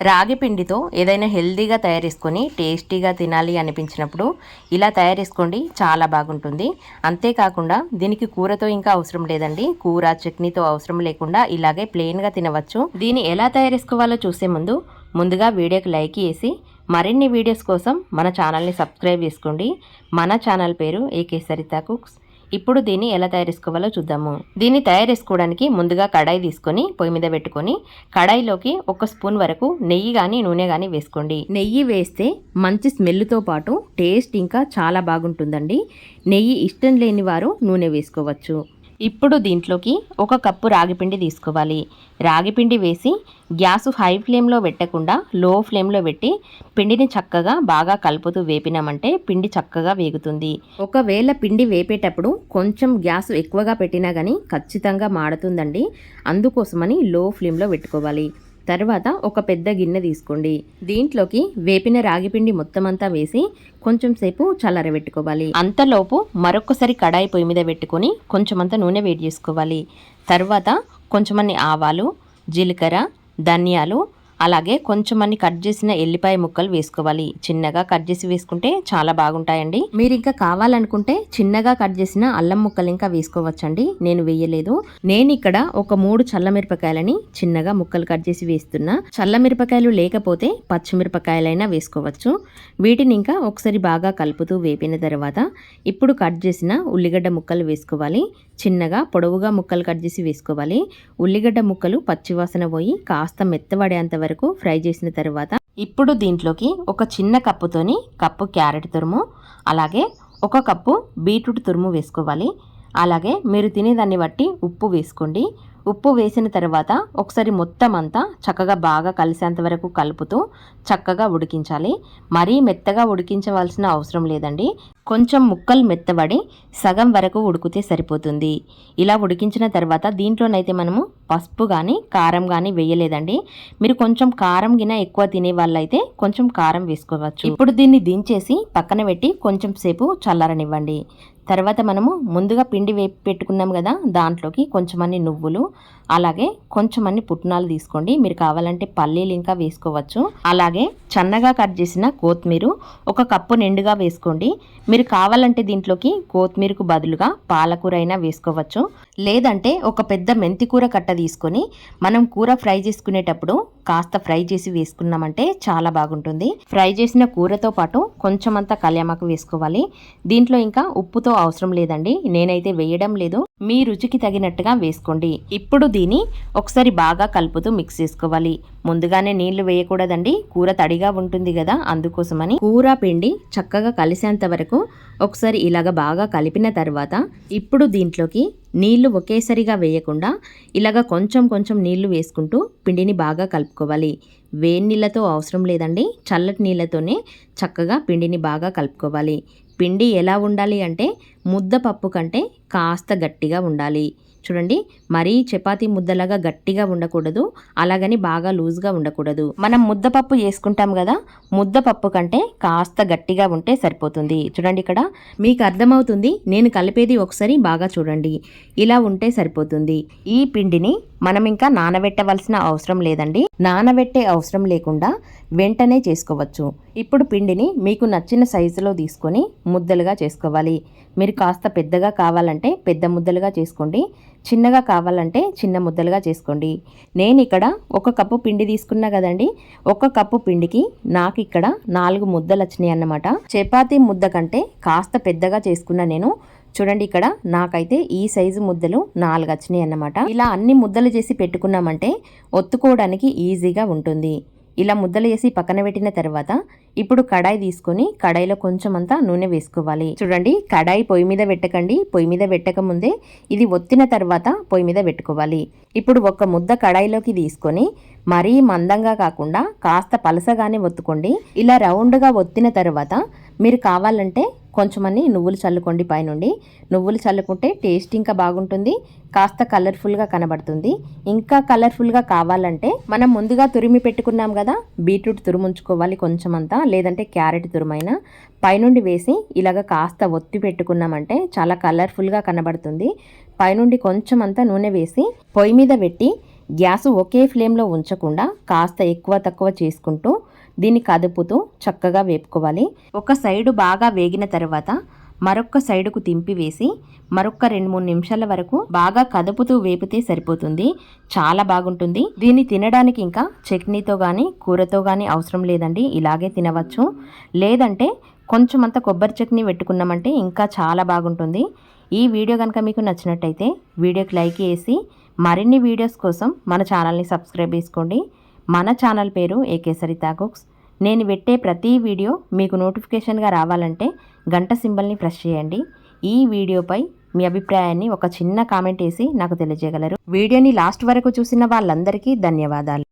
రాగి పిండితో ఏదైనా హెల్దీగా తయారు చేసుకొని టేస్టీగా తినాలి అనిపించినప్పుడు ఇలా తయారు చేసుకోండి చాలా బాగుంటుంది. అంతేకాకుండా దీనికి కూరతో ఇంకా అవసరం లేదండి. కూర చట్నీతో అవసరం లేకుండా ఇలాగే ప్లెయిన్గా తినవచ్చు. దీన్ని ఎలా తయారు చేసుకోవాలో చూసే ముందు ముందుగా వీడియోకి లైక్ చేసి మరిన్ని వీడియోస్ కోసం మన ఛానల్ని సబ్స్క్రైబ్ చేసుకోండి. మన ఛానల్ పేరు ఏకే సరిత కుక్స్. ఇప్పుడు దీన్ని ఎలా తయారు చేసుకోవాలో చూద్దాము. దీన్ని తయారు చేసుకోవడానికి ముందుగా కడాయి తీసుకొని పొయ్యి మీద పెట్టుకొని కడాయిలోకి ఒక స్పూన్ వరకు నెయ్యి కానీ నూనె కానీ వేసుకోండి. నెయ్యి వేస్తే మంచి స్మెల్తో పాటు టేస్ట్ ఇంకా చాలా బాగుంటుందండి. నెయ్యి ఇష్టం లేని వారు నూనె వేసుకోవచ్చు. ఇప్పుడు దీంట్లోకి ఒక కప్పు రాగిపిండి తీసుకోవాలి. రాగిపిండి వేసి గ్యాస్ హై ఫ్లేమ్లో పెట్టకుండా లో ఫ్లేమ్లో పెట్టి పిండిని చక్కగా బాగా కలుపుతూ వేపినామంటే పిండి చక్కగా వేగుతుంది. ఒకవేళ పిండి వేపేటప్పుడు కొంచెం గ్యాస్ ఎక్కువగా పెట్టినా కానీ ఖచ్చితంగా మాడుతుందండి. అందుకోసమని లో ఫ్లేమ్లో పెట్టుకోవాలి. తర్వాత ఒక పెద్ద గిన్నె తీసుకోండి. దీంట్లోకి వేపిన రాగిపిండి మొత్తం అంతా వేసి కొంచెం సేపు చల్లారబెట్టుకోవాలి. అంతలోపు మరొకసారి కడాయి పొయ్యి మీద పెట్టుకొని కొంచెమంత నూనె వేడి చేసుకోవాలి. తర్వాత కొంచెమన్ని ఆవాలు జీలకర్ర ధనియాలు అలాగే కొంచెమన్ని కట్ చేసిన ఎల్లిపాయ ముక్కలు వేసుకోవాలి. చిన్నగా కట్ చేసి వేసుకుంటే చాలా బాగుంటాయండి. మీరు ఇంకా కావాలనుకుంటే చిన్నగా కట్ చేసిన అల్లం ముక్కలు ఇంకా వేసుకోవచ్చండి. నేను వేయలేదు. నేను ఇక్కడ ఒక మూడు చల్లమిరపకాయలని చిన్నగా ముక్కలు కట్ చేసి వేస్తున్నా. చల్లమిరపకాయలు లేకపోతే పచ్చిమిరపకాయలైనా వేసుకోవచ్చు. వీటిని ఇంకా ఒకసారి బాగా కలుపుతూ వేపిన తర్వాత ఇప్పుడు కట్ చేసిన ఉల్లిగడ్డ ముక్కలు వేసుకోవాలి. చిన్నగా పొడవుగా ముక్కలు కట్ చేసి వేసుకోవాలి. ఉల్లిగడ్డ ముక్కలు పచ్చివాసన పోయి కాస్త మెత్తబడేంత వరకు ఫ్రై చేసిన తర్వాత ఇప్పుడు దీంట్లోకి ఒక చిన్న కప్పుతోని కప్పు క్యారెట్ తురుము అలాగే ఒక కప్పు బీట్రూట్ తురుము వేసుకోవాలి. అలాగే మీరు తినేదాన్ని బట్టి ఉప్పు వేసుకోండి. ఉప్పు వేసిన తర్వాత ఒకసారి మొత్తం అంతా చక్కగా బాగా కలిసేంత వరకు కలుపుతూ చక్కగా ఉడికించాలి. మరీ మెత్తగా ఉడికించవలసిన అవసరం లేదండి. కొంచెం ముక్కలు మెత్తబడి సగం వరకు ఉడికితే సరిపోతుంది. ఇలా ఉడికించిన తర్వాత దీంట్లోనైతే మనము పసుపు కానీ కారం కానీ వేయలేదండి. మీరు కొంచెం కారం గిన ఎక్కువ తినే వాళ్ళైతే కొంచెం కారం వేసుకోవచ్చు. ఇప్పుడు దీన్ని దించేసి పక్కన పెట్టి కొంచెం సేపు చల్లారనివ్వండి. తర్వాత మనము ముందుగా పిండి వేపి పెట్టుకున్నాం కదా దాంట్లోకి కొంచెమన్ని నువ్వులు అలాగే కొంచెమన్ని పుట్నాలు తీసుకోండి. మీరు కావాలంటే పల్లీలు ఇంకా వేసుకోవచ్చు. అలాగే చన్నగా కట్ చేసిన కొత్తిమీర ఒక కప్పు నిండుగా వేసుకోండి. మీరు కావాలంటే దీంట్లోకి కొత్తిమీరకు బదులుగా పాలకూర అయినా వేసుకోవచ్చు. లేదంటే ఒక పెద్ద మెంతి కూర కట్ట తీసుకొని మనం కూర ఫ్రై చేసుకునేటప్పుడు కాస్త ఫ్రై చేసి వేసుకున్నామంటే చాలా బాగుంటుంది. ఫ్రై చేసిన కూరతో పాటు కొంచెమంతా కళ్యామాకు వేసుకోవాలి. దీంట్లో ఇంకా ఉప్పుతో అవసరం లేదండి. నేనైతే వేయడం లేదు. మీ రుచికి తగినట్టుగా వేసుకోండి. ఇప్పుడు దీన్ని ఒకసారి బాగా కలుపుతూ మిక్స్ చేసుకోవాలి. ముందుగానే నీళ్ళు వేయకూడదండి. కూర తడిగా ఉంటుంది కదా అందుకోసమని. కూర పిండి చక్కగా కలిసేంత వరకు ఒకసారి ఇలాగ బాగా కలిపిన తర్వాత ఇప్పుడు దీంట్లోకి నీళ్ళు ఒకేసారిగా వేయకుండా ఇలాగ కొంచెం కొంచెం నీళ్ళు వేసుకుంటూ పిండిని బాగా కలుపుకోవాలి. వేడి నీళ్ళతో అవసరం లేదండి. చల్లటి నీళ్ళతోనే చక్కగా పిండిని బాగా కలుపుకోవాలి. పిండి ఎలా ఉండాలి అంటే ముద్దపప్పు కంటే కాస్త గట్టిగా ఉండాలి. చూడండి. మరీ చపాతీ ముద్దలాగా గట్టిగా ఉండకూడదు. అలాగని బాగా లూజ్గా ఉండకూడదు. మనం ముద్దపప్పు చేసుకుంటాం కదా ముద్దపప్పు కంటే కాస్త గట్టిగా ఉంటే సరిపోతుంది. చూడండి ఇక్కడ. మీకు అర్థమవుతుంది. నేను కలిపేది ఒకసారి బాగా చూడండి. ఇలా ఉంటే సరిపోతుంది. ఈ పిండిని మనం ఇంకా నానబెట్టవలసిన అవసరం లేదండి. నానబెట్టే అవసరం లేకుండా వెంటనే చేసుకోవచ్చు. ఇప్పుడు పిండిని మీకు నచ్చిన సైజులో తీసుకొని ముద్దలుగా చేసుకోవాలి. మీరు కాస్త పెద్దగా కావాలంటే పెద్ద ముద్దలుగా చేసుకోండి. చిన్నగా కావాలంటే చిన్న ముద్దలుగా చేసుకోండి. నేను ఇక్కడ ఒక కప్పు పిండి తీసుకున్నా కదండి. ఒక కప్పు పిండికి నాకు ఇక్కడ నాలుగు ముద్దలు వచ్చినాయి అన్నమాట. చపాతీ ముద్ద కంటే కాస్త పెద్దగా చేసుకున్నా నేను. చూడండి ఇక్కడ నాకైతే ఈ సైజు ముద్దలు నాలుగు వచ్చినాయి అన్నమాట. ఇలా అన్ని ముద్దలు చేసి పెట్టుకున్నామంటే ఒత్తుకోవడానికి ఈజీగా ఉంటుంది. ఇలా ముద్దలు వేసి పక్కన పెట్టిన తర్వాత ఇప్పుడు కడాయి తీసుకొని కడాయిలో కొంచెం అంతా నూనె వేసుకోవాలి. చూడండి కడాయి పొయ్యి మీద పెట్టకండి. పొయ్యి మీద పెట్టక ముందే ఇది ఒత్తిన తర్వాత పొయ్యి మీద పెట్టుకోవాలి. ఇప్పుడు ఒక ముద్ద కడాయిలోకి తీసుకొని మరీ మందంగా కాకుండా కాస్త పలసగానే ఒత్తుకోండి. ఇలా రౌండ్గా ఒత్తిన తర్వాత మీరు కావాలంటే కొంచెమని నువ్వులు చల్లుకోండి పైనుండి. నువ్వులు చల్లుకుంటే టేస్ట్ ఇంకా బాగుంటుంది కాస్త కలర్ఫుల్గా కనబడుతుంది. ఇంకా కలర్ఫుల్గా కావాలంటే మనం ముందుగా తురిమి పెట్టుకున్నాం కదా బీట్రూట్ తురుముంచుకోవాలి కొంచెం అంతా లేదంటే క్యారెట్ తురుమైనా. పైనుండి వేసి ఇలాగ కాస్త ఒత్తి పెట్టుకున్నామంటే చాలా కలర్ఫుల్గా కనబడుతుంది. పైనుండి కొంచెం అంతా నూనె వేసి పొయ్యి మీద పెట్టి గ్యాస్ ఒకే ఫ్లేమ్లో ఉంచకుండా కాస్త ఎక్కువ తక్కువ చేసుకుంటూ దీన్ని కదుపుతూ చక్కగా వేపుకోవాలి. ఒక సైడు బాగా వేగిన తర్వాత మరొక సైడుకు తింపివేసి మరొక రెండు మూడు నిమిషాల వరకు బాగా కదుపుతూ వేపితే సరిపోతుంది. చాలా బాగుంటుంది. దీన్ని తినడానికి ఇంకా చట్నీతో కానీ కూరతో కానీ అవసరం లేదండి. ఇలాగే తినవచ్చు. లేదంటే కొంచెం అంత కొబ్బరి చట్నీ పెట్టుకున్నామంటే ఇంకా చాలా బాగుంటుంది. ఈ వీడియో కనుక మీకు నచ్చినట్టయితే వీడియోకి లైక్ వేసి మరిన్ని వీడియోస్ కోసం మన ఛానల్ని సబ్స్క్రైబ్ చేసుకోండి. మన ఛానల్ పేరు ఏకే సరితా కుక్స్. నేను పెట్టే ప్రతి వీడియో మీకు నోటిఫికేషన్గా రావాలంటే గంట సింబల్ని ప్రెస్ చేయండి. ఈ వీడియోపై మీ అభిప్రాయాన్ని ఒక చిన్న కామెంట్ వేసి నాకు తెలియజేయగలరు. వీడియోని లాస్ట్ వరకు చూసిన వాళ్ళందరికీ ధన్యవాదాలు.